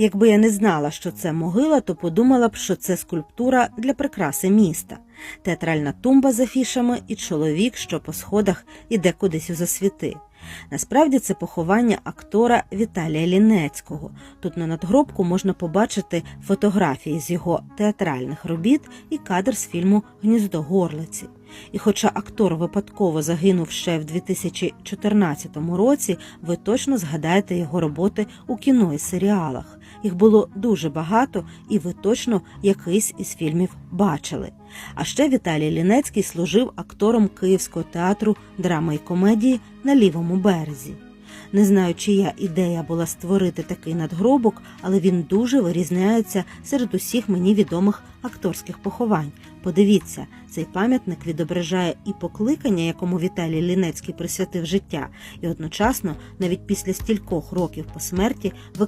Якби я не знала, що це могила, то подумала б, що це скульптура для прикраси міста, театральна тумба з афішами і чоловік, що по сходах іде кудись у засвіти. Насправді це поховання актора Віталія Лінецького. Тут на надгробку можна побачити фотографії з його театральних робіт і кадр з фільму Гніздо горлиці. І хоча актор випадково загинув ще в 2014 році, ви точно згадаєте його роботи у кіно і серіалах. Їх було дуже багато, і ви точно якийсь із фільмів бачили. А ще Віталій Лінецький служив актором Київського театру драми і комедії на лівому березі. Не знаю, чия ідея була створити такий надгробок, але він дуже вирізняється серед усіх мені відомих акторських поховань. Подивіться, цей пам'ятник відображає і покликання, якому Віталій Лінецький присвятив життя, і одночасно, навіть після стількох років по смерті,